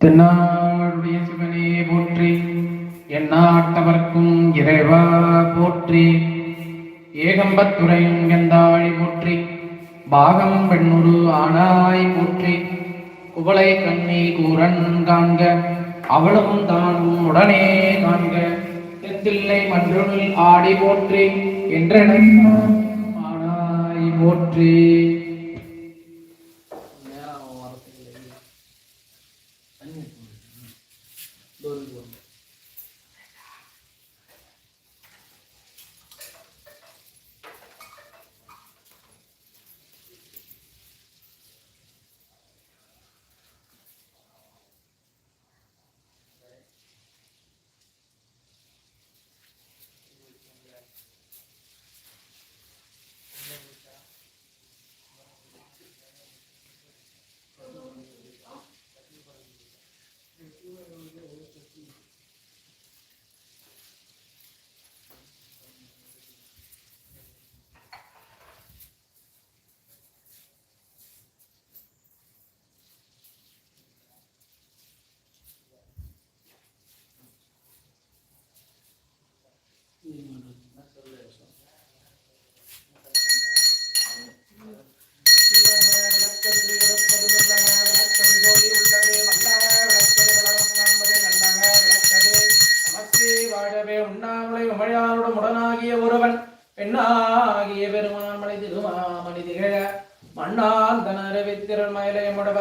தென்னாடுடைய சிவனே போற்றி எண்ணாட்டவர்க்கும் இறைவா போற்றி. ஏகம்பத்துறையும் எந்தாழி போற்றி பாகம் பெண்ணுரு ஆனாய் போற்றி. குவளை கண்ணி கூரன் காண்க அவளும் தானும் உடனே காண்க. தெத்தில்லை மன்றுள் ஆடி போற்றி என்றென ஆனாய் போற்றி.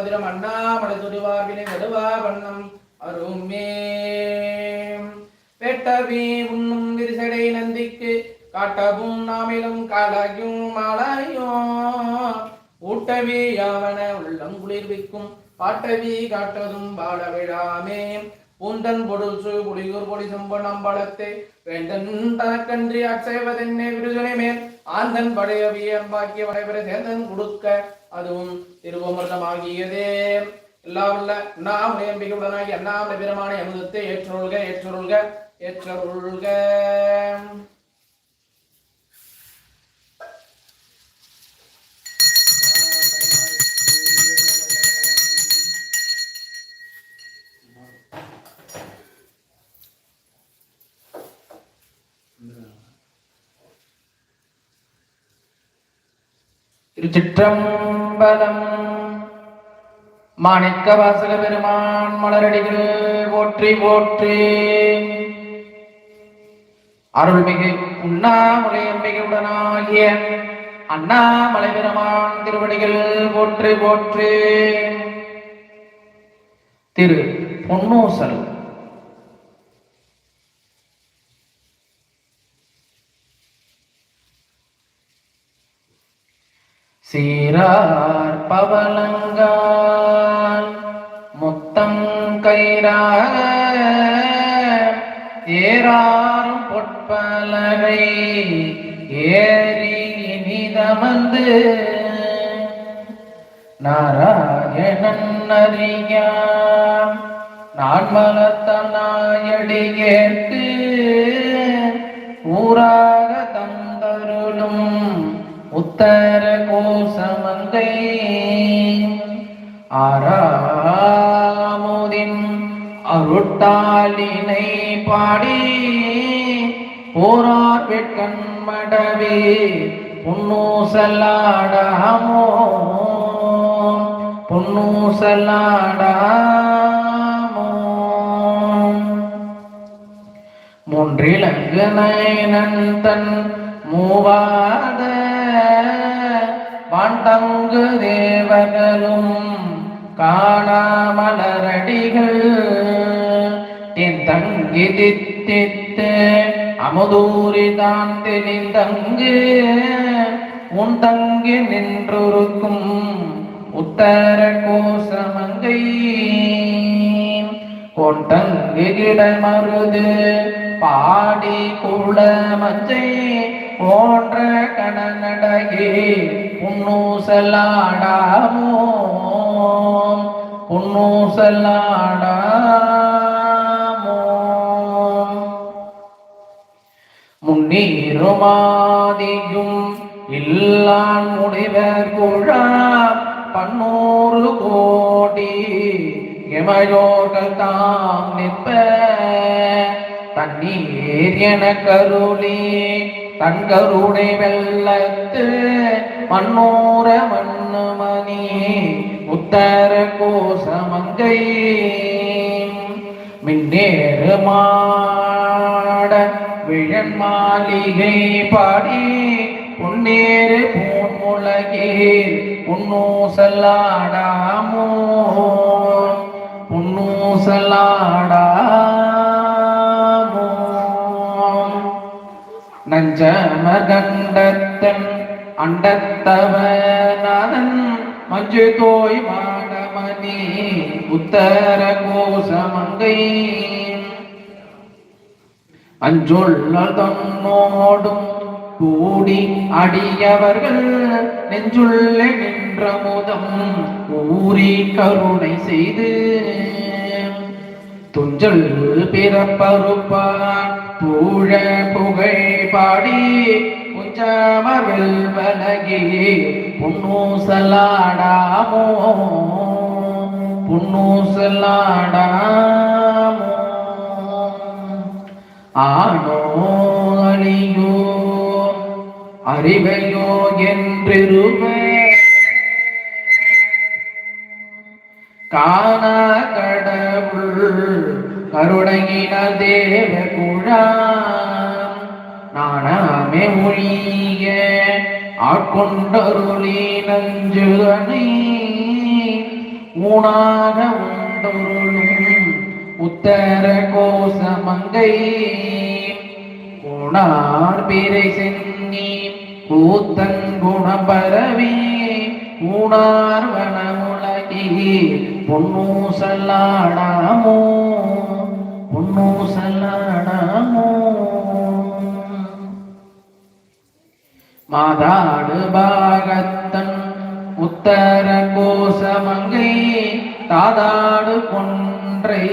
மயிலையமுட அண்ணாமலை துருவாவினை நடுவார் வண்ணம். அருமே வெட்டவி உண்ணும் விரிசடை நந்திக்கு காட்டவும் நாமிலும் காலாயும் மாலாயும் ஊட்டவே யாவன உள்ளம் குளிர்விக்கும் பாட்டவி காட்டதும் பாட விழாமே பூந்தன் பொடுசு புலியூர் பொடி செம்பனம் பலத்தை வேந்தன் தனக்கன்றி அச்சைவதென்னை விருதுனை மேல். ஆந்தன் படையவி அன்பாக்கிய வடைபெற சேர்ந்தன் கொடுக்க அதுவும் திருவமிர்தமாகியதே. எல்லாம் உள்ள அண்ணாமலை அம்பிகையுடனாகி அண்ணாமலை பெருமான அமுதத்தை ஏற்றுருள்க ஏற்றுருள்க ஏற்றருள்க திருச்சிற்றம்பலம். மாணிக்க வாசக பெருமான் மலரடிகள் போற்றி போற்றி. அருள்மிகு உண்ணாமலை அம்பிகையுடனாகிய அண்ணாமலை பெருமான் திருவடிகள் போற்றி போற்றி. திரு பொன்னூசல். சீரார் பவளங்கால் முத்தம் கயிறாக ஏறாரும் பொற்பலகை ஏறி இனிதமந்து நாராயணன் அறியாம். நான் மலத்தனாயடியேற்கு ஊராக தந்தருளும் உத்தர கோசமங்கை ஆறாமுதின் அருட்டாலினை பாடி போரார் வெட்கண் மடவே பொன்னூசலாடாமோ பொன்னூசலாடாமோ மூன்றிலங்கு நயனன் தன் மூவாத தங்கு தேவர்களும் காணாமலரடிகள். என் தங்கி தித்தித்து அமுதூரி தான் தெளிந்தங்கு. உன் தங்கி நின்றுருக்கும் உத்தர கோசமங்கை. கொண்டங்கிட மருது பாடி குள மஞ்சை போன்ற கணநடகே పున్నూసలాడాము పున్నూసలాడాము முன்னீருமாதியும் இல்லான் முடிவர் குழா பன்னூறு கோடி இமையோர்கள் தாம் நிற்ப. தண்ணீர் என கருளி தன் கருணை வெள்ளத்து மன்னோர மண்ணுமணி உத்தர கோசமங்கை மின்னேறு மாட விழன் மாளிகை பாடி பொன்னேறு பூன்முலகீர் புன்னூசல்லாடாமோ புன்னூசல்லாடாமோ நஞ்சமகண்டத்தன் அண்டத்தவநாதன் மஞ்சு தோய் மாடமணி உத்தர கோசமங்கை. அஞ்சுள்ளல் கூடி அடியவர்கள் நெஞ்சுள்ள நின்ற முதம் ஊறி கருணை செய்து. துஞ்சல் பிறப்பருப்பான் பூழ புகழ் பாடி குஞ்சமர்கள் வலகி புன்னூசலாடாமோ ஆனோ அழியோ அறிவையோ என்றிருமே. காணா கடவுள் கருணையின தேவ குழா நானா ஒழிய ஆட்கொண்டருளி நஞ்சுதனை ஊனாக உண்டொருளும் உத்தர கோசமங்கை குணார் பிறை சென்னி கூத்தன் குணம் பரவி. ஊனார் வனமுலகி பொன்னூசல்லாடாமோ பொன்னூசல்லாடாமோ. மாதாடு பாகத்தன் உத்தர கோசமங்கை தாதாடு கொன்றை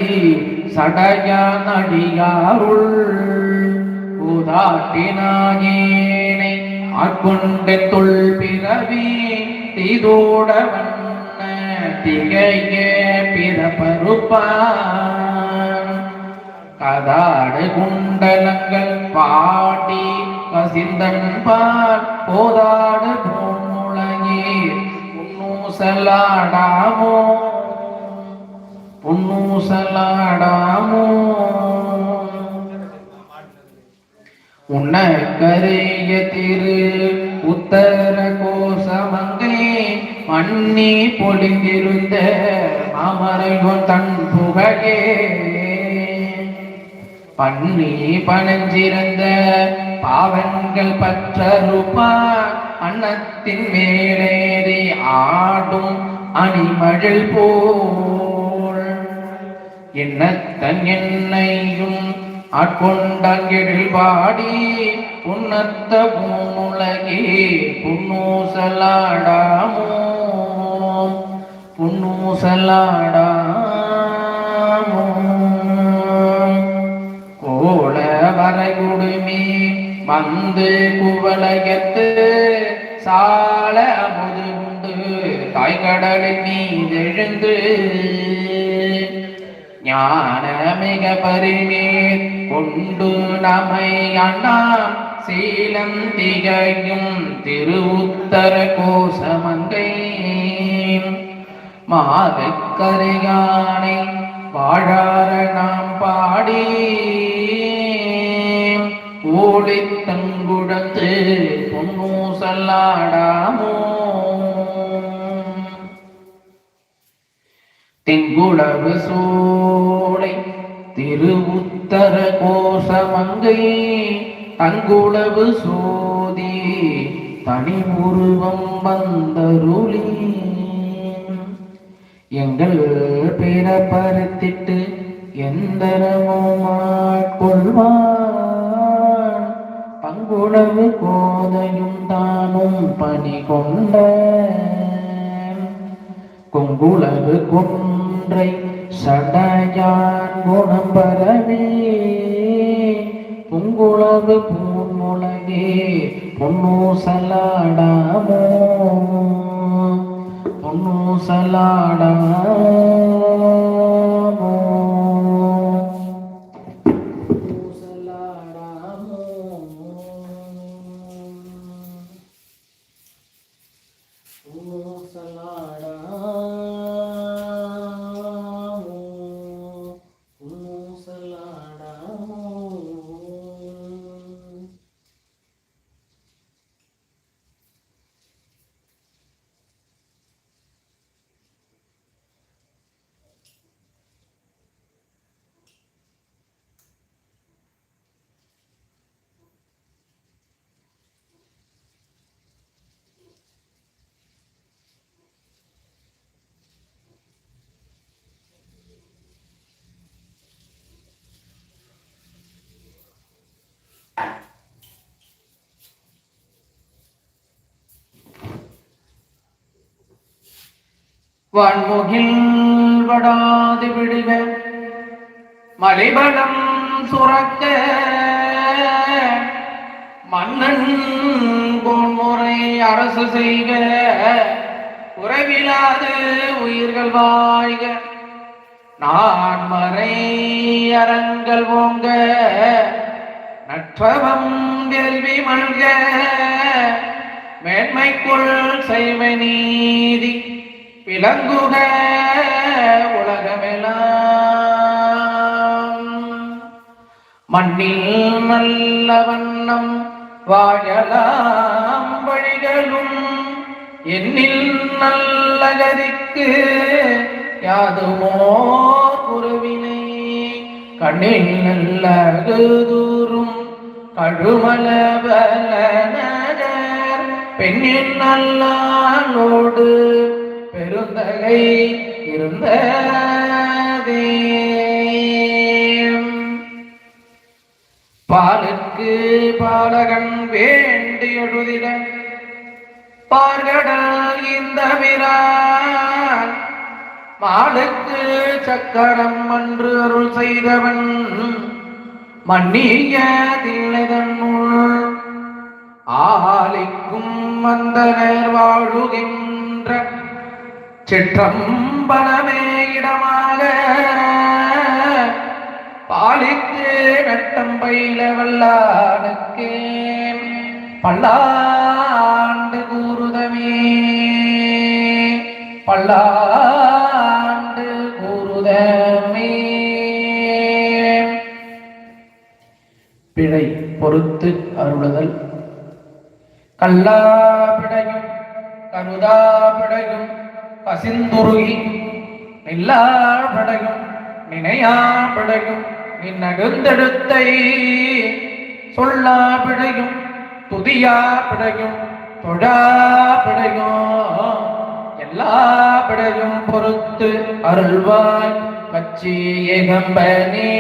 சடைய நடிகாருள். பூதாட்டினாயேனை ஆட்கொண்ட தொல் பிறவி தீதோட வண்ண திகைய பிறப்பருப்பான் கதாடு குண்டலங்கள் பாடி கசிந்தன்பால் போதாடு பூமுழகி புன்னூசலாடாமோ? புன்னூசலாடாமோ? உன்ன கரைய திரு உத்தர கோசமங்கை மண்ணி பொழிந்திருந்த மாமரையோன் தன் புகழே. பண்ணி பணஞ்சிறந்த பாவங்கள் பற்றருபா அன்னத்தின் மேலேறி ஆடும் அணிமழல் போல். என்னத்தன் என்னையும் ஆட்கொண்டங்கிடில் பாடி உன்னத்த பூனுலகே புன்னூசலாடாமோ? புன்னூசலாடாமோ வந்து குவலயத்து சால அமுது உண்டு. தாய்கடலின் மீதெழுந்து ஞான மிக பரிமேற் கொண்டு நமை அண்ணா சீலம் திகையும் திருவுத்தர கோசமங்கை. மாதக்கரையானை வாழார நாம் பாடி ஊழித்தங்குடத்து பொன்னூசல்லாடாமோ? தெங்குளவு சோலை திருவுத்தர கோஷமங்கை தங்குளவு சோதி தனி உருவம் வந்தருளி. எங்கள் பிற பருத்திட்டு எந்தரமும் ஆட்கொள்வார் பங்குளவு கோதையும் தானும் பணி கொண்ட கொங்குளவு கொன்றை சடையான் குணம் பரவே பொங்குளவு பூமொழி பொன்னூசலாடாமோ. பொன்னூசலாடாமோ. வான்முகில் வடாது விடுவ மலைபலம் சுரக்க. மன்னன் பொன்முறை அரசு செய்க. உறவிலாது உயிர்கள் வாழ்க நான் மறை அரங்கள் ஓங்க. நற்றவம் கேள்வி மல்க. மேன்மைக்குள் செய்வ நீதி. விளங்குக உலகமெலாம். மண்ணில் நல்ல வண்ணம் வாழலாம் வழிகளும். என்னில் நல்ல கதிக்கு யாதுமோ குருவினை. கண்ணில் நல்ல தூரும் கழுமல பல நகர் பெண்ணின் நல்லானோடு பெருந்தகை இருந்ததே பாலுக்கு பாலகன் வேண்டி எழுதிட பார்கடல் இந்த விரான் மாலுக்கு சக்கரம் அன்று அருள் செய்தவன் மன்னிய தில்லைதன்னுள் ஆலிக்கும் வந்தனர் வாழுகின்ற சிற்றம்பலமே இடமாக. பாலித்தே நட்டம் பயில வல்லானுக்கே. பல்லாண்டு கூறுதமே. பல்லாண்டு கூறுதமே. பிழை பொறுத்து அருளுதல். கல்லா பிழையும் கருதா பிழையும் பசிந்துருகி நில்லாபடையும் நினையாபடையும் நினையா பிழையும் நின்னடுந்தெடுத்தை சொல்லா பிழையும் துதியா பிழையும் தொழா பிழையும் எல்லா பிழையும் பொறுத்து அருள்வாய் கச்சி ஏகம்பனே.